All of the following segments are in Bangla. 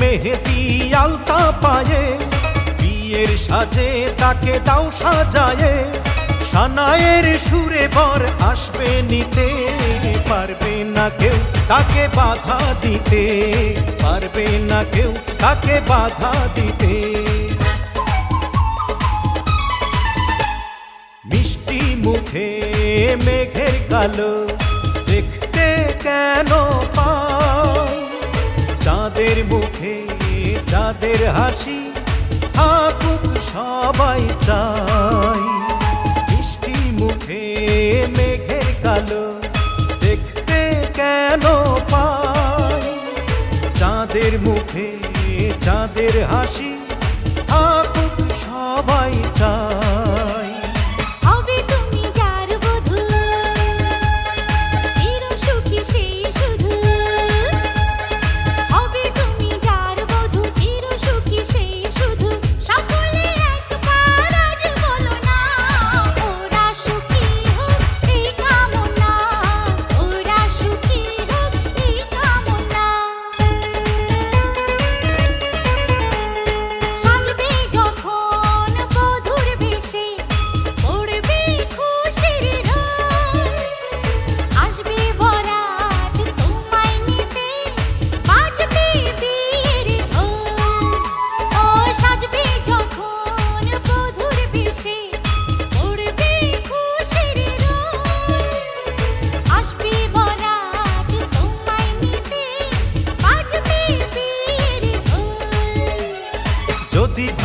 মেহেদি আলতা পায়ে, বিয়ের সাজে তাকে দাও সাজায়ে সানায়ের সুরে বর আসবে নিতে, পারবে না কেউ তাকে বাধা দিতে, পারবে না কেউ তাকে বাধা দিতে। মিষ্টি মুখে মেঘের কালো, দেখতে কেন পাই চাঁদের মুখে চাঁদের হাসি, থাকুক সবাই চাই। মিষ্টি মুখে মেঘের কালো দেখতে কেন পাই? চাঁদের মুখে চাঁদের হাসি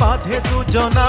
বাঁধে দুজনা।